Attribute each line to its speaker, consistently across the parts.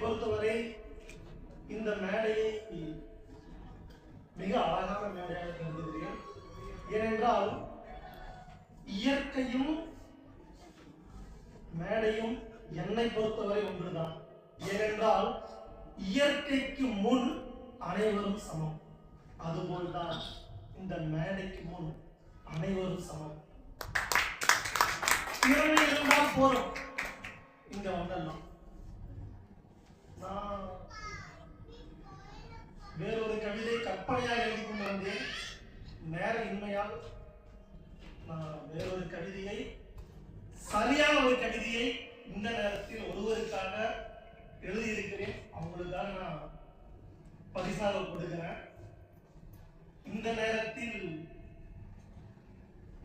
Speaker 1: பொறுத்தவரை இந்த மேடையை மிக அழகான மேடையாக கருதுகிறேன். ஏனென்றால் இயற்கையும் மேடையும் என்னை பொறுத்தவரை ஒன்றுதான். ஏனென்றால் இயற்கைக்கு முன் அனைவரும் சமம். அதுபோல்தான் இந்த மேடைக்கு முன் அனைவரும் சமம். கவிதை கற்பனையாக எழுதி கொண்டு வந்தேன் நேர இன்மையால் நான் வேறொரு கவிதையை சரியான ஒரு கவிதையை இந்த நேரத்தில் ஒருவருக்காக எழுதியிருக்கிறேன். அவங்களுக்காக நான் பரிசாக கொடுக்கிறேன். இந்த நேரத்தில்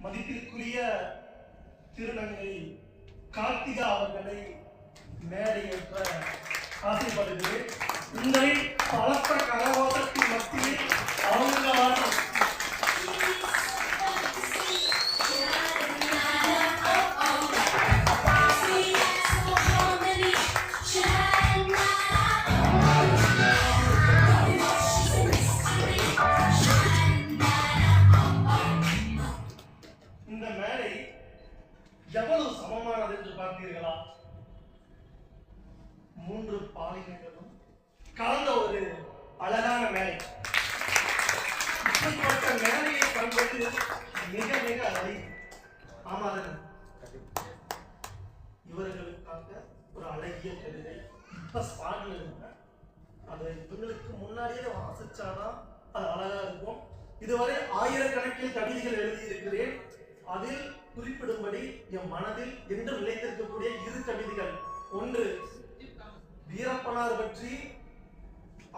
Speaker 1: மதிப்பிற்குரிய திருநங்கை கார்த்திகா அவர்களை மேடையேற்ற ஆசைப்படுகிறேன். உங்களை பலத்த கரகோஷத்தின் எவ்வளவு சமமானது என்று பார்த்தீர்களா? மூன்று பாலினங்களும் கலந்த ஒரு அழகான மேடை. இப்படிப்பட்ட மேலையை காண்பது மிக மிக அழகி ஆமாதானே இவர்களுக்காக ஒரு அழகிய கவிதை. இப்ப ஸ்பாட்ல இருக்க அதை இவங்களுக்கு முன்னாடியே வாசிச்சாதான் அது அழகா இருக்கும். இதுவரை ஆயிரக்கணக்கில் கவிதைகள் எழுதியிருக்கிறேன். அதில் குறிப்பிடும்படி என் மனதில் என்று நிலைத்திருக்கக்கூடிய இரு கவிதைகள். ஒன்று வீரப்பனார் பற்றி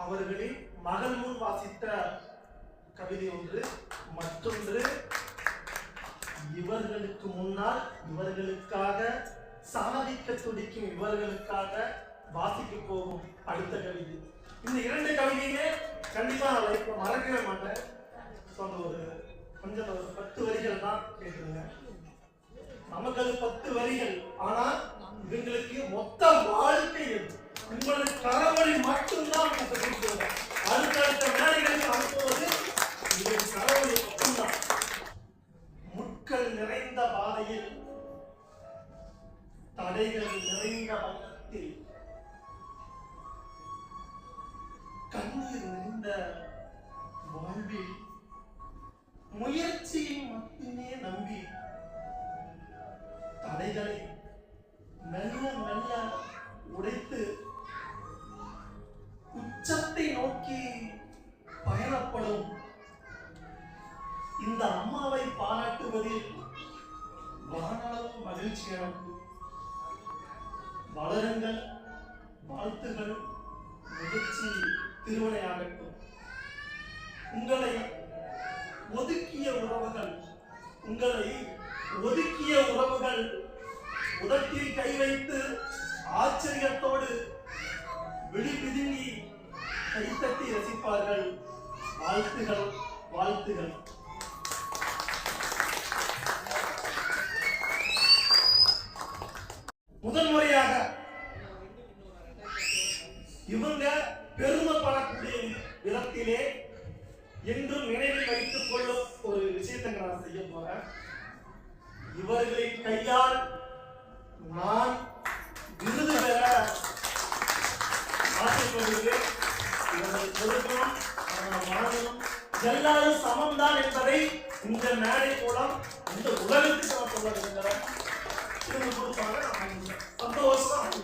Speaker 1: அவர்களின் மகள் முன் வாசித்த கவிதை ஒன்று. மற்றொன்று இவர்களுக்கு முன்னால் இவர்களுக்காக சாதிக்க துடிக்கும் இவர்களுக்காக வாசிக்க போகும் அடுத்த கவிதை. இந்த இரண்டு கவிதையுமே கண்டிப்பா நான் லைஃப்ல மறக்கவே மாட்டேன். ஸோ அந்த ஒரு கொஞ்சம் ஒரு பத்து வரிகள் தான் கேட்டுருங்க நமக்கு அது பத்து வரிகள். ஆனா இவங்களுக்கு மொத்த வாழ்க்கையில் உங்களது கரவழி மட்டும்தான் உங்களுக்கு கொடுக்குறது அடுத்தடுத்த வேலைகளுக்கு அனுப்புவது உங்களுடைய கரவழி மட்டும்தான். முட்கள் நிறைந்த பாதையில் தடைகள் நிறைந்த பக்கத்தில் கண்ணீர் நிறைந்த வாழ்வில் முயற்சியை மட்டுமே நம்பி வானளவு வளருங்கள் வாழ்த்துகள் முயற்சி திருவினையாகட்டும் உங்களை ஒதுக்கிய உறவுகள் உங்களை ஒதுக்கிய உறவுகள் உதட்டில் கை வைத்து ஆச்சரியத்தோடு விழி பிதுங்கி கைத்தட்டி ரசிப்பார்கள். வாழ்த்துகள் வாழ்த்துகள். முதல் முறையாக இவங்க பெருமைப்படக்கூடிய விதத்திலே என்றும் நினைவில் வைத்துக் கொள்ளும் ஒரு விஷயத்தை நான் செய்ய போறேன். இவர்களின் கையால் நான் விருது பெற ஆசைப்படுகிறேன். இவர்கள் பொறுப்பும் அவர்கள் எல்லாரும் சமம்தான் என்பதை இந்த மேடை மூலம் இந்த உலகத்துக்கு நான் சொல்ல விரும்புகிறேன். 跟我
Speaker 2: 说早恋还是什么的啊都是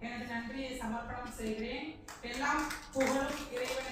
Speaker 2: எனது நன்றியை சமர்ப்பணம் செய்கிறேன். எல்லாம் புகழும்
Speaker 3: இறைவன்